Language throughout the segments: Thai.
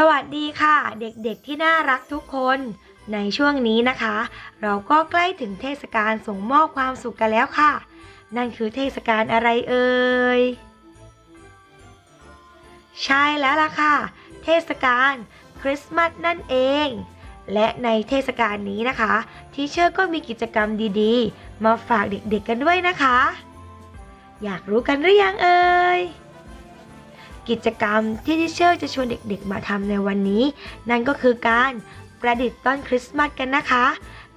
สวัสดีค่ะ เด็กๆที่น่ารักทุกคน ในช่วงนี้นะคะ เราก็ใกล้ถึงเทศกาลส่งมอบความสุขกันแล้วค่ะ นั่นคือเทศกาลอะไรเอ่ยใช่แล้วล่ะค่ะ เทศกาลคริสต์มาสนั่นเอง และในเทศกาลนี้นะคะ ทีเชอร์ก็มีกิจกรรมดีๆ มาฝากเด็กๆกันด้วยนะคะ อยากรู้กันหรือยังเอ่ย กิจกรรมที่ทิเชอร์จะชวนเด็กๆ มาทำในวันนี้ นั่นก็คือการประดิษฐ์ต้นคริสต์มาสกันนะคะ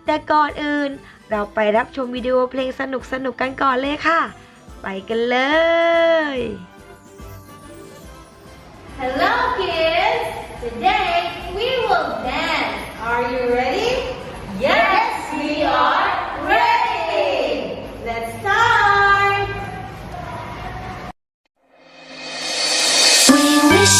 แต่ก่อนอื่นเราไปรับชมวิดีโอเพลงสนุกๆกันก่อนเลยค่ะ ไปกันเลย Hello kids! Today we will dance. Are you ready? Yes, we are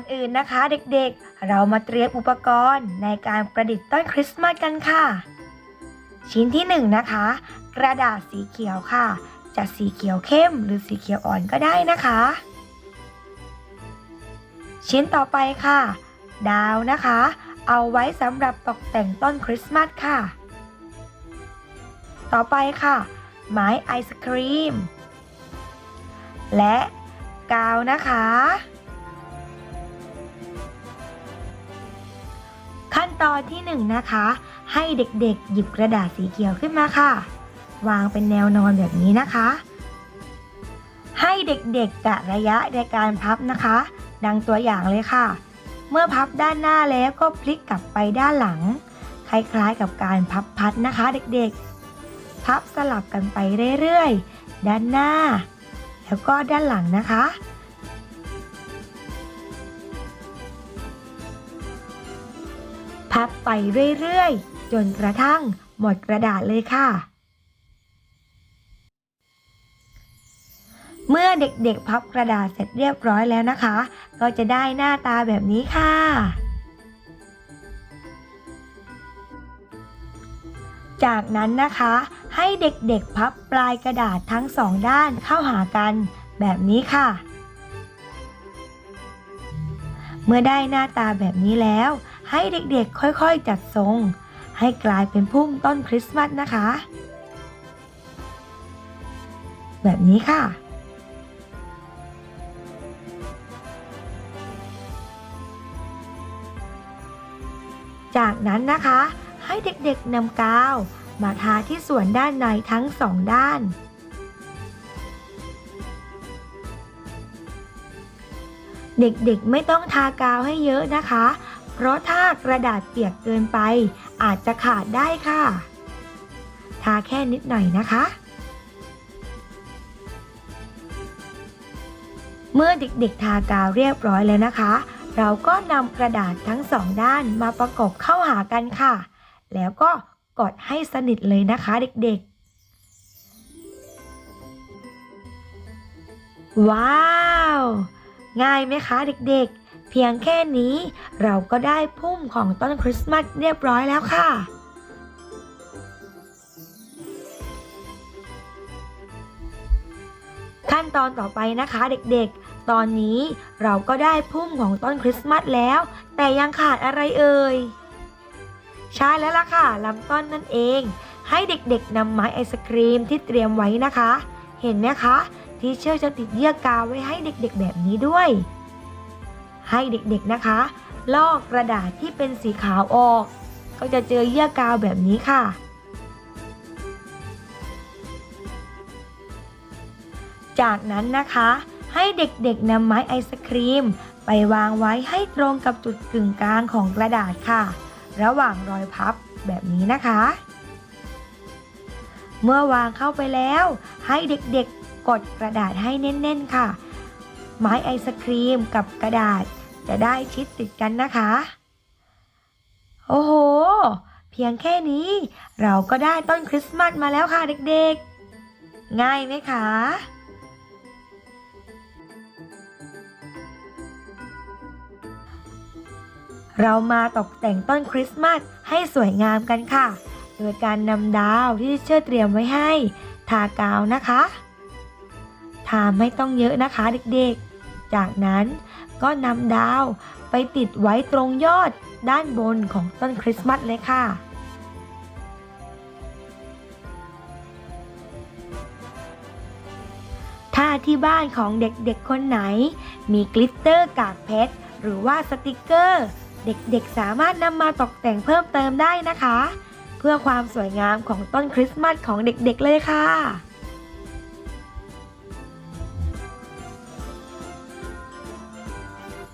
อนอื่นนะคะเด็กๆ เรามาเตรียมอุปกรณ์ในการประดิษฐ์ต้นคริสต์มาสกันค่ะ ชิ้นที่หนึ่งนะคะ กระดาษสีเขียวค่ะ จะสีเขียวเข้มหรือสีเขียวอ่อนก็ได้นะคะ ชิ้นต่อไปค่ะ ดาวนะคะ เอาไว้สำหรับตกแต่งต้นคริสต์มาสค่ะ ต่อไปค่ะ ไม้ไอศครีม และกาวนะคะ ตอนที่1นงนะคะ ให้เด็กๆ หยิบกระดาษสีเขียวขึ้นมาค่ะ วางเป็นแนวนอนแบบนี้นะคะ ให้เด็กๆกะระยะในการพับนะคะ ดังตัวอย่างเลยค่ะ เมื่อพับด้านหน้าแล้วก็พลิกกลับไปด้านหลัง คล้ายๆกับการพับพัดนะคะ เด็กๆ พับสลับกันไปเรื่อยๆ ด้านหน้า แล้วก็ด้านหลังนะคะ พับไปเรื่อยๆ จนกระทั่งหมดกระดาษเลยค่ะ เมื่อเด็กๆพับกระดาษเสร็จเรียบร้อยแล้วนะคะ ก็จะได้หน้าตาแบบนี้ค่ะ จากนั้นนะคะ ให้เด็กๆพับปลายกระดาษทั้งสองด้านเข้าหากันแบบนี้ค่ะ เมื่อได้หน้าตาแบบนี้แล้ว ให้เด็กๆค่อยๆจัดทรง ให้กลายเป็นพุ่มต้นคริสต์มาสนะคะ แบบนี้ค่ะจากนั้นนะคะให้เด็กๆนำกาว มาทาที่ส่วนด้านในทั้งสองด้าน เด็กๆไม่ต้องทากาวให้เยอะนะคะ เพราะถ้ากระดาษเปียกเกินไป อาจจะขาดได้ค่ะ ทาแค่นิดหน่อยนะคะ เมื่อเด็กๆทากาวเรียบร้อยแล้วนะคะ เราก็นำกระดาษทั้งสองด้านมาประกบเข้าหากันค่ะ แล้วก็กดให้สนิทเลยนะคะเด็กๆ ว้าว ง่ายไหมคะเด็กๆ เพียงแค่นี้เราก็ได้พุ่มของต้นคริสต์มาสเรียบร้อยแล้วค่ะ ขั้นตอนต่อไปนะคะเด็กๆ ตอนนี้เราก็ได้พุ่มของต้นคริสต์มาสแล้ว แต่ยังขาดอะไรเอ่ย ใช่แล้วล่ะค่ะลำต้นนั่นเอง ให้เด็กๆนำไม้ไอศครีมที่เตรียมไว้นะคะ เห็นไหมคะ ที่เชื่อจะติดเยื่อกาวไว้ให้เด็กๆแบบนี้ด้วย ให้เด็กๆนะคะ ลอกกระดาษที่เป็นสีขาวออก ก็จะเจอเยื่อกาวแบบนี้ค่ะ จากนั้นนะคะให้เด็กๆนำไม้ไอศครีม ไปวางไว้ให้ตรงกับจุดกึ่งกลางของกระดาษค่ะ ระหว่างรอยพับแบบนี้นะคะ เมื่อวางเข้าไปแล้ว ให้เด็กๆกดกระดาษให้แน่นๆค่ะ ไม้ไอศครีมกับกระดาษ จะได้ชิดติดกันนะคะ โอ้โห เพียงแค่นี้ เราก็ได้ต้นคริสต์มาสมาแล้วค่ะเด็กๆ ง่ายไหมคะเรามาตกแต่งต้นคริสต์มาสให้สวยงามกันค่ะ โดยการนำดาวที่เชื่อเตรียมไว้ให้ ทากาวนะคะ ทาไม่ต้องเยอะนะคะเด็กๆ จากนั้น ก็นำดาวไปติดไว้ตรงยอดด้านบนของต้นคริสต์มาสเลยค่ะ ถ้าที่บ้านของเด็กๆคนไหน มีกลิตเตอร์กากเพชร หรือว่าสติกเกอร์ เด็กๆสามารถนำมาตกแต่งเพิ่มเติมได้นะคะ เพื่อความสวยงามของต้นคริสต์มาสของเด็กๆเลยค่ะ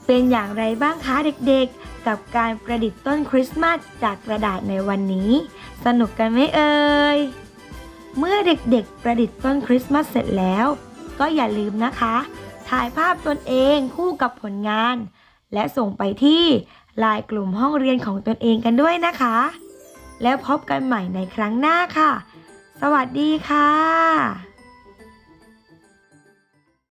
เป็นอย่างไรบ้างคะเด็กๆ กับการประดิษฐ์ต้นคริสต์มาสจากกระดาษในวันนี้ สนุกกันไหมเอ่ย เมื่อเด็กๆ ประดิษฐ์ต้นคริสต์มาสเสร็จแล้ว ก็อย่าลืมนะคะ ถ่ายภาพตนเองคู่กับผลงาน และส่งไปที่ไลน์กลุ่มห้องเรียนของตนเองกันด้วยนะคะ แล้วพบกันใหม่ในครั้งหน้าค่ะ สวัสดีค่ะ